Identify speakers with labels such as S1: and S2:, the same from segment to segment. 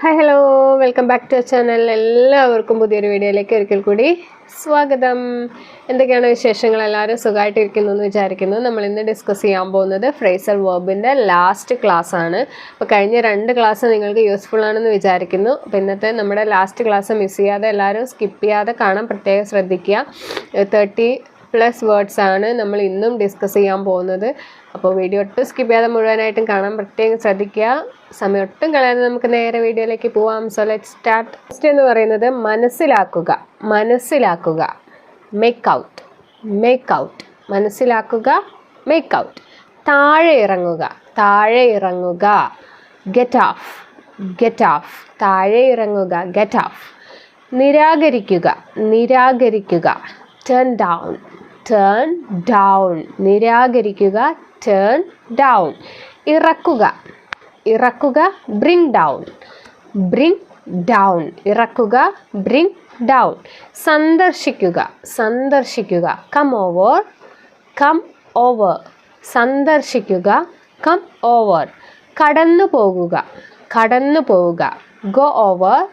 S1: Hi hello welcome back to channel എല്ലാവർക്കും പുതിയൊരു വീഡിയോയിലേക്ക് ഒരിക്കൽ കൂടി സ്വാഗതം. എന്തൊക്കെയാണ് വിശേഷങ്ങൾ? എല്ലാവരും സുഖമായിട്ടിരിക്കുന്നു എന്ന് വിചാരിക്കുന്നു. നമ്മൾ ഇന്ന് ഡിസ്കസ് ചെയ്യാൻ പോകുന്നത് ഫ്രേസൽ വേർബിന്റെ ലാസ്റ്റ് ക്ലാസ് ആണ്. അപ്പോൾ കഴിഞ്ഞ രണ്ട് ക്ലാസ് നിങ്ങൾക്ക് യൂസ്ഫുൾ ആണെന്ന് വിചാരിക്കുന്നു. അപ്പോൾ ഇന്നത്തെ നമ്മുടെ ലാസ്റ്റ് ക്ലാസ് മിസ് ചെയ്യാതെ എല്ലാവരും സ്കിപ്പ് ചെയ്യാതെ കാണാൻ പ്രത്യേകം ശ്രദ്ധിക്കുക. തേർട്ടി പ്ലസ് വേർഡ്സ് ആണ് നമ്മൾ ഇന്നും ഡിസ്കസ് ചെയ്യാൻ പോകുന്നത്. അപ്പോൾ വീഡിയോ ഒട്ടും സ്കിപ്പ് ചെയ്യാതെ മുഴുവനായിട്ടും കാണാൻ പ്രത്യേകം ശ്രദ്ധിക്കുക. സമയം ഒട്ടും കളയാതെ നമുക്ക് നേരെ വീഡിയോയിലേക്ക് പോവാം. സോ ലെറ്റ് സ്റ്റാർട്ട് ഫസ്റ്റ് എന്ന് പറയുന്നത് മനസ്സിലാക്കുക. മനസ്സിലാക്കുക. മേക്ക് ഔട്ട് മേക്ക് ഔട്ട് മനസ്സിലാക്കുക. മേക്ക് ഔട്ട് താഴെ ഇറങ്ങുക. താഴെ ഇറങ്ങുക. ഗെറ്റ് ഓഫ് ഗെറ്റ് ഓഫ് താഴെ ഇറങ്ങുക. ഗെറ്റ് ഓഫ് നിരാകരിക്കുക. നിരാകരിക്കുക. ടേൺ ഡൗൺ ടേൺ ഡൗൺ നിരാകരിക്കുക. ടേൺ ഡൗൺ ഇറക്കുക. ഇറക്കുക. ബ്രിങ് ഡൗൺ ബ്രിങ് ഡൗൺ ഇറക്കുക. ബ്രിങ് ഡൗൺ സന്ദർശിക്കുക. സന്ദർശിക്കുക. കം ഓവർ കം ഓവർ സന്ദർശിക്കുക. കം ഓവർ കടന്നു പോകുക. കടന്നു പോവുക ഗോ ഓവർ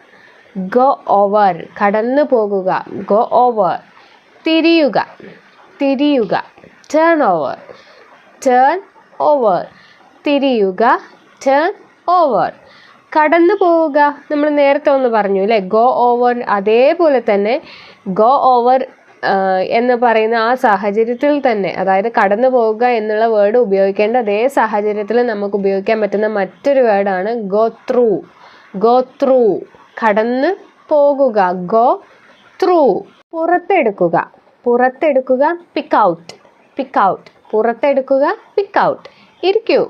S1: ഗോ ഓവർ കടന്നു പോകുക. ഗോ ഓവർ തിരിയുക. തിരിയുക. ടേൺ ഓവർ ടേൺ ഓവർ തിരിയുക. ടേൺ ഓവർ കടന്നു പോവുക. നമ്മൾ നേരത്തെ ഒന്ന് പറഞ്ഞു അല്ലേ? ഗോ ഓവർ അതേപോലെ തന്നെ ഗോ ഓവർ എന്ന് പറയുന്ന ആ സാഹചര്യത്തിൽ തന്നെ അതായത് കടന്നു പോവുക എന്നുള്ള വേർഡ് ഉപയോഗിക്കേണ്ട അതേ സാഹചര്യത്തിൽ നമുക്ക് ഉപയോഗിക്കാൻ പറ്റുന്ന മറ്റൊരു വേർഡാണ് ഗോ ത്രൂ ഗോ ത്രൂ കടന്ന് പോകുക ഗോ ത്രൂ പുറത്തെടുക്കുക. പുറത്തെടുക്കുക പിക്ക് ഔട്ട് പിക്ക് ഔട്ട് പുറത്തെടുക്കുക പിക്ക് ഔട്ട് ഇരിക്കൂ.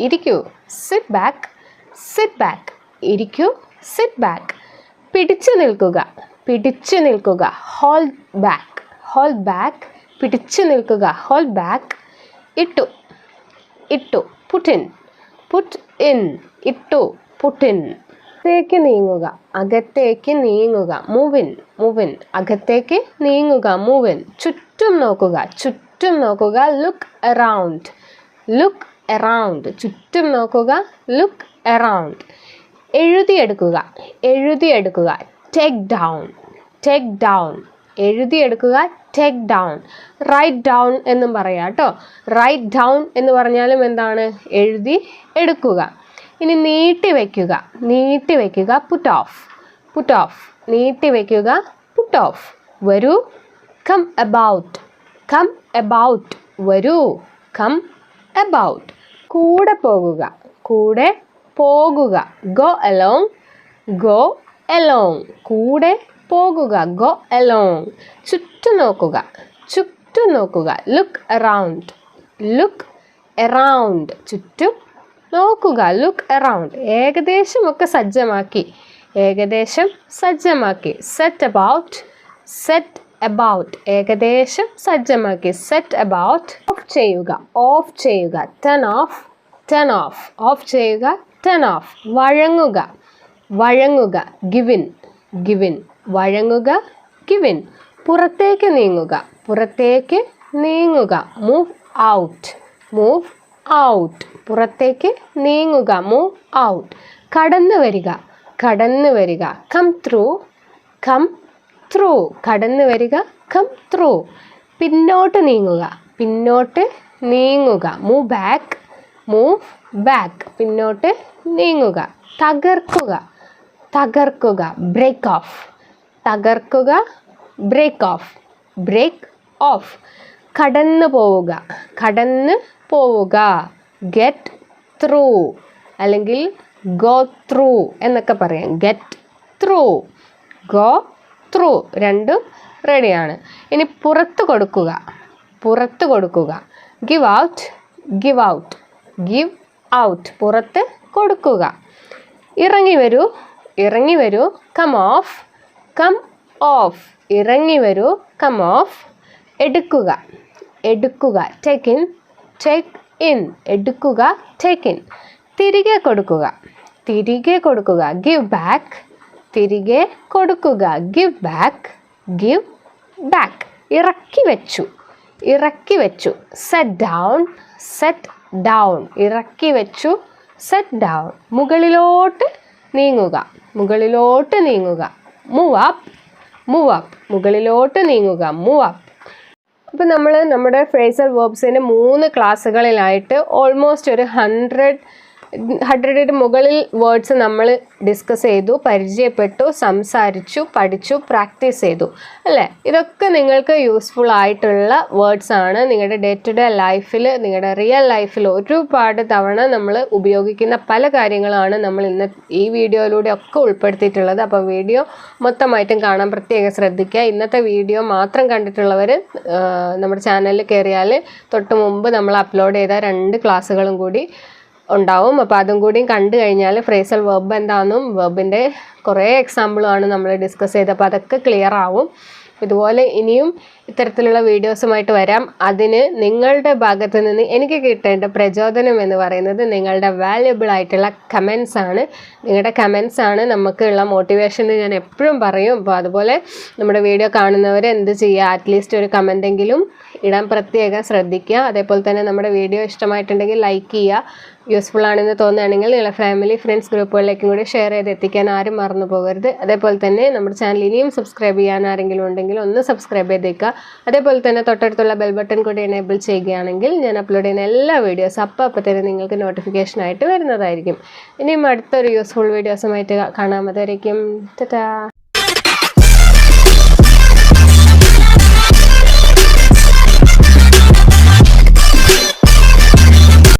S1: ഇരിക്കൂ. സിറ്റ് ബാക്ക് സിറ്റ് ബാക്ക് ഇരിക്കൂ. സിറ്റ് ബാക്ക് പിടിച്ചു നിൽക്കുക. പിടിച്ചു നിൽക്കുക. ഹോൾ ബാക്ക് ഹോൾ ബാക്ക് പിടിച്ചു നിൽക്കുക. ഹോൾ ബാക്ക് ഇട്ടു. ഇട്ടു. പുട്ടിൻ പുട്ട് ഇൻ ഇട്ടു. പുട്ടിൻ അകത്തേക്ക് നീങ്ങുക. അകത്തേക്ക് നീങ്ങുക. Move in move in. അകത്തേക്ക് നീങ്ങുക. Move in. ചുറ്റും നോക്കുക. ചുറ്റും നോക്കുക. ലുക്ക് അറൗണ്ട് ലുക്ക് അറൗണ്ട് ചുറ്റും നോക്കുക. ലുക്ക് അറൗണ്ട് എഴുതിയെടുക്കുക. എഴുതിയെടുക്കുക. ടേക്ക് ഡൗൺ ടേക്ക് ഡൗൺ എഴുതിയെടുക്കുക. ടേക്ക് ഡൗൺ റൈറ്റ് ഡൗൺ എന്നും പറയാം കേട്ടോ. റൈറ്റ് ഡൗൺ എന്ന് പറഞ്ഞാലും എന്താണ്? എഴുതി എടുക്കുക. ഇനി നീട്ടി വയ്ക്കുക നീട്ടി വയ്ക്കുക പുട്ട് ഓഫ് പുട്ട് ഓഫ് നീട്ടി വയ്ക്കുക പുട്ട് ഓഫ് വരൂ. കം അബൌട്ട് കം എബൌട്ട് വരൂ. കം എബൌട്ട് കൂടെ പോകുക. കൂടെ പോകുക. ഗോ അലോങ് ഗോ അലോങ് കൂടെ പോകുക. ഗോ അലോങ് ചുറ്റും നോക്കുക. ചുറ്റും നോക്കുക. ലുക്ക് അറൗണ്ട് ലുക്ക് എറൗണ്ട് ചുറ്റും നോക്കുക. ലുക്ക് അറൗണ്ട് ഏകദേശമൊക്കെ സജ്ജമാക്കി. ഏകദേശം സജ്ജമാക്കി. സെറ്റ് അബൌട്ട് സെറ്റ് അബൌട്ട് ഏകദേശം സജ്ജമാക്കി. സെറ്റ് അബൌട്ട് ഓഫ് ചെയ്യുക. ഓഫ് ചെയ്യുക. Turn off turn off off ചെയ്യുക. ടേൺ ഓഫ് വഴങ്ങുക. വഴങ്ങുക. ഗിവിൻ ഗിവിൻ വഴങ്ങുക. ഗിവിൻ പുറത്തേക്ക് നീങ്ങുക. പുറത്തേക്ക് നീങ്ങുക. മൂവ് ഔട്ട് മൂവ് ഔട്ട് പുറത്തേക്ക് നീങ്ങുക. മൂവ് ഔട്ട് കടന്നു വരിക. കടന്നു വരിക. കം ത്രൂ കം ത്രൂ കടന്നു വരിക. കം ത്രൂ പിന്നോട്ട് നീങ്ങുക. പിന്നോട്ട് നീങ്ങുക. മൂവ് ബാക്ക് മൂവ് ബാക്ക് പിന്നോട്ട് നീങ്ങുക. തകർക്കുക. തകർക്കുക. ബ്രേക്ക് ഓഫ് തകർക്കുക. ബ്രേക്ക് ഓഫ് ബ്രേക്ക് ഓഫ് കടന്നു പോവുക. കടന്ന് പോവുക. ഗെറ്റ് ത്രൂ അല്ലെങ്കിൽ ഗോ ത്രൂ എന്നൊക്കെ പറയാം. ഗെറ്റ് ത്രൂ ഗോ ത്രൂ രണ്ടും റെഡിയാണ് ഇനി പുറത്ത് കൊടുക്കുക. പുറത്ത് കൊടുക്കുക. Give out give out give out പുറത്ത് കൊടുക്കുക. ഇറങ്ങി വരൂ. ഇറങ്ങി വരൂ. കം ഓഫ് കം ഓഫ് ഇറങ്ങി വരൂ. കം ഓഫ് എടുക്കുക. എടുക്കുക. ടേക്ക് ഇൻ ടേക്ക് ഇൻ എടുക്കുക ടേക്ക് ഇൻ തിരികെ കൊടുക്കുക. തിരികെ കൊടുക്കുക. ഗിവ് ബാക്ക് തിരികെ കൊടുക്കുക. ഗിവ് ബാക്ക് ഗിവ് ബാക്ക് ഇറക്കി വെച്ചു. ഇറക്കി വെച്ചു. സെറ്റ് ഡൗൺ സെറ്റ് ഡൗൺ ഇറക്കി വെച്ചു. സെറ്റ് ഡൗൺ മുകളിലോട്ട് നീങ്ങുക. മുകളിലോട്ട് നീങ്ങുക. മൂവ് അപ്പ് മൂവ് അപ്പ് മുകളിലോട്ട് നീങ്ങുക. മൂവ് അപ്പ് അപ്പോൾ നമ്മൾ നമ്മുടെ ഫ്രേസൽ വേർബ്സിന്റെ മൂന്ന് ക്ലാസ്സുകളിലായിട്ട് ഓൾമോസ്റ്റ് ഒരു ഹൺഡ്രഡ് ഹൺഡ്രഡിന് മുകളിൽ വേർഡ്സ് നമ്മൾ ഡിസ്കസ് ചെയ്തു പരിചയപ്പെട്ടു സംസാരിച്ചു പഠിച്ചു പ്രാക്ടീസ് ചെയ്തു. അല്ലേ? ഇതൊക്കെ നിങ്ങൾക്ക് യൂസ്ഫുൾ ആയിട്ടുള്ള വേർഡ്സ് ആണ്. നിങ്ങളുടെ ഡേ ടു ഡേ ലൈഫിൽ നിങ്ങളുടെ റിയൽ ലൈഫിൽ ഒരുപാട് തവണ നമ്മൾ ഉപയോഗിക്കുന്ന പല കാര്യങ്ങളാണ് നമ്മൾ ഇന്ന് ഈ വീഡിയോയിലൂടെ ഒക്കെ ഉൾപ്പെടുത്തിയിട്ടുള്ളത്. അപ്പോൾ വീഡിയോ മൊത്തമായിട്ടും കാണാൻ പ്രത്യേകം ശ്രദ്ധിക്കുക. ഇന്നത്തെ വീഡിയോ മാത്രം കണ്ടിട്ടുള്ളവർ നമ്മുടെ ചാനലിൽ കയറിയാൽ തൊട്ട് മുമ്പ് നമ്മൾ അപ്ലോഡ് ചെയ്ത രണ്ട് ക്ലാസ്സുകളും കൂടി ഉണ്ടാവും. അപ്പോൾ അതും കൂടിയും കണ്ടു കഴിഞ്ഞാൽ ഫ്രേസൽ വെബ് എന്താണെന്നും വെബിന്റെ കുറേ എക്സാമ്പിളുമാണ് നമ്മൾ ഡിസ്കസ് ചെയ്തത്. അപ്പോൾ അതൊക്കെ ക്ലിയർ ആവും. ഇതുപോലെ ഇനിയും ഇത്തരത്തിലുള്ള വീഡിയോസുമായിട്ട് വരാം. അതിന് നിങ്ങളുടെ ഭാഗത്ത് നിന്ന് എനിക്ക് കിട്ടേണ്ട പ്രചോദനം എന്ന് പറയുന്നത് നിങ്ങളുടെ വാല്യുബിൾ ആയിട്ടുള്ള കമൻസ് ആണ്. നിങ്ങളുടെ കമൻസ് ആണ് നമുക്കുള്ള മോട്ടിവേഷൻ ഞാൻ എപ്പോഴും പറയും. അപ്പോൾ അതുപോലെ നമ്മുടെ വീഡിയോ കാണുന്നവർ എന്ത് ചെയ്യുക അറ്റ്ലീസ്റ്റ് ഒരു കമന്റെങ്കിലും ഇടാൻ പ്രത്യേകം ശ്രദ്ധിക്കുക. അതേപോലെ തന്നെ നമ്മുടെ വീഡിയോ ഇഷ്ടമായിട്ടുണ്ടെങ്കിൽ ലൈക്ക് ചെയ്യുക. യൂസ്ഫുൾ ആണെന്ന് തോന്നുകയാണെങ്കിൽ നിങ്ങളുടെ ഫാമിലി ഫ്രണ്ട്സ് ഗ്രൂപ്പുകളിലേക്കും കൂടി ഷെയർ ചെയ്ത് എത്തിക്കാൻ ആരും മറന്നു പോകരുത്. അതേപോലെ തന്നെ നമ്മുടെ ചാനൽ ഇനിയും സബ്സ്ക്രൈബ് ചെയ്യാൻ ആരെങ്കിലും ഉണ്ടെങ്കിൽ ഒന്ന് സബ്സ്ക്രൈബ് ചെയ്തേക്കുക. അതേപോലെ തന്നെ തൊട്ടടുത്തുള്ള ബെൽ ബട്ടൺ കൂടി എനേബിൾ ചെയ്യുകയാണെങ്കിൽ ഞാൻ അപ്ലോഡ് ചെയ്യുന്ന എല്ലാ വീഡിയോസ് അപ്പോൾ അപ്പോൾ തന്നെ നിങ്ങൾക്ക് നോട്ടിഫിക്കേഷൻ ആയിട്ട് വരുന്നതായിരിക്കും. ഇനിയും അടുത്തൊരു യൂസ്ഫുൾ വീഡിയോസുമായിട്ട് കാണാമതായിരിക്കും ടാ